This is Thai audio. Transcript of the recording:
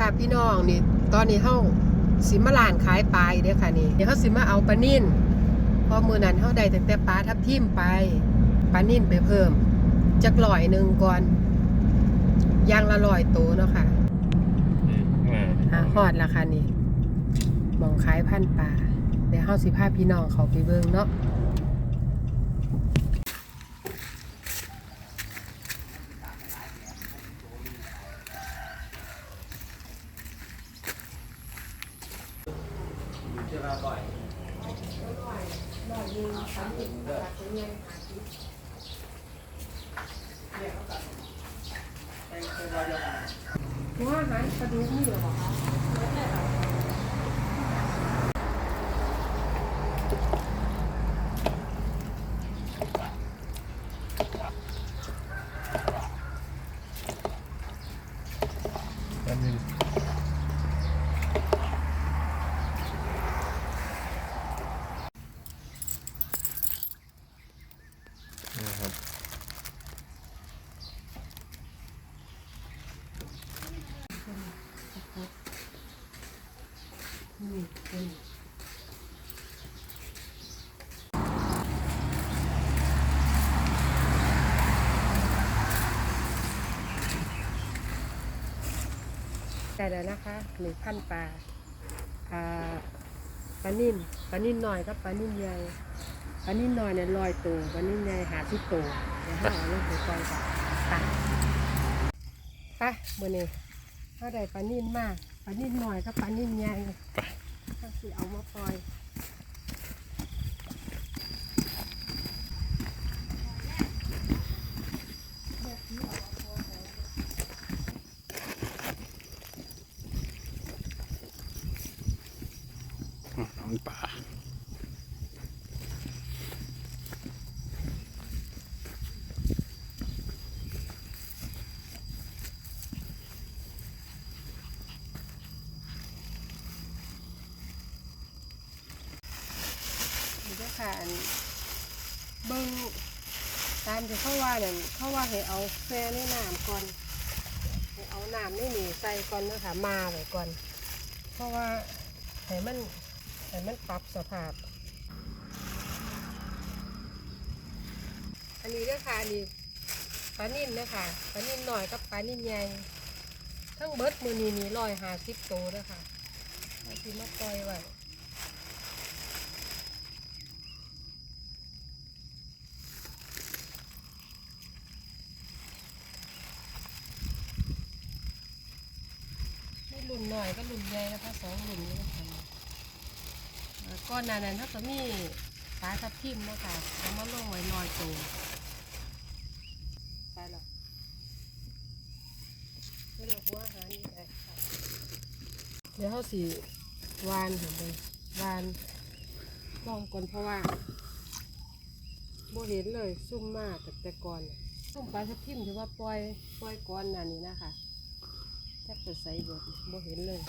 ค่ะพี่น้องนี่ ตอนนี้เฮาสิมาลานขายปลาอยู่เด้อค่ะนี่เดี๋ยวเฮาสิมาเอาปลานิ่นเพอมื้อนั้นเฮาได้ตั้งแต่ปลาทับทิมไปปลานิ่นไปเพิ่มจักร้อยหนึงก่อนอย่างละร้อยโตวเนาะค่ะอ่าฮอดละค่ะนี่หมองขายพันธุ์ปลาเดี๋ยวเฮาสิพาพี่น้องเขาไปเบิ่งเนาะ ว่าอาหารปลาดุกนี่เหรอคะนี่เป็น ได้แล้วนะคะหนึ่งพันปลาปลานิ่นปลานิ่นหน่อยกับปลานิ่นใหญ่ปลานิ่นหน่อยเนี่ยลอยตัวปลานิ่นใหญ่หาสิบตัวเดี๋ยวให้เอาลงไปก่อนค่ะไปไปมื่อนี้ถ้าได้ปลานิ่นมากปลานิ่นหน่อยกับปลานิ่นใหญ่ถ้าสิเอามาปล่อย น้องป่าเด้อค่ะอันเบิ่งตามที่เขาว่าเนั่นเขาว่าให้เอาแฟในน้ำก่อนให้เอาน้ำนี่นี่ใส่ก่อนนะคะมาไว้ก่อน เพราะว่าให้มัน ให้มันปรับสภาพ อันนี้เด้อค่ะอันนี้ปลานิ่นเด้อค่ะปลานิ่นหน่อยกับปลานิ่นใหญ่ทั้งเบิดมือนี้นี่ร้อยหาสิบโตเด้อค่ะเอาที่มาปล่อยไว้นี่รุ่นหน่อยก็รุ่นใหญ่นะคะสองรุ่นนี้ นะคะเอ่อก้อนหนานั้นถ้าก็มีปลาทับทิมนะคะเอามาลงไว้หน่อยตัวไปหรอไม่ได้หัวอาหารนี่ไปค่ะเดี๋ยวเขาสีวานเห็นเลยวานลองก่อนเพราะว่าโบเห็นเลยซุ่มมากแต่แต่ก่อนซุ่มปลาทับทิมถือว่าปล่อยปล่อยก้อนหนานี้นะคะจักไปใส่เบิดบ่เห็นเลย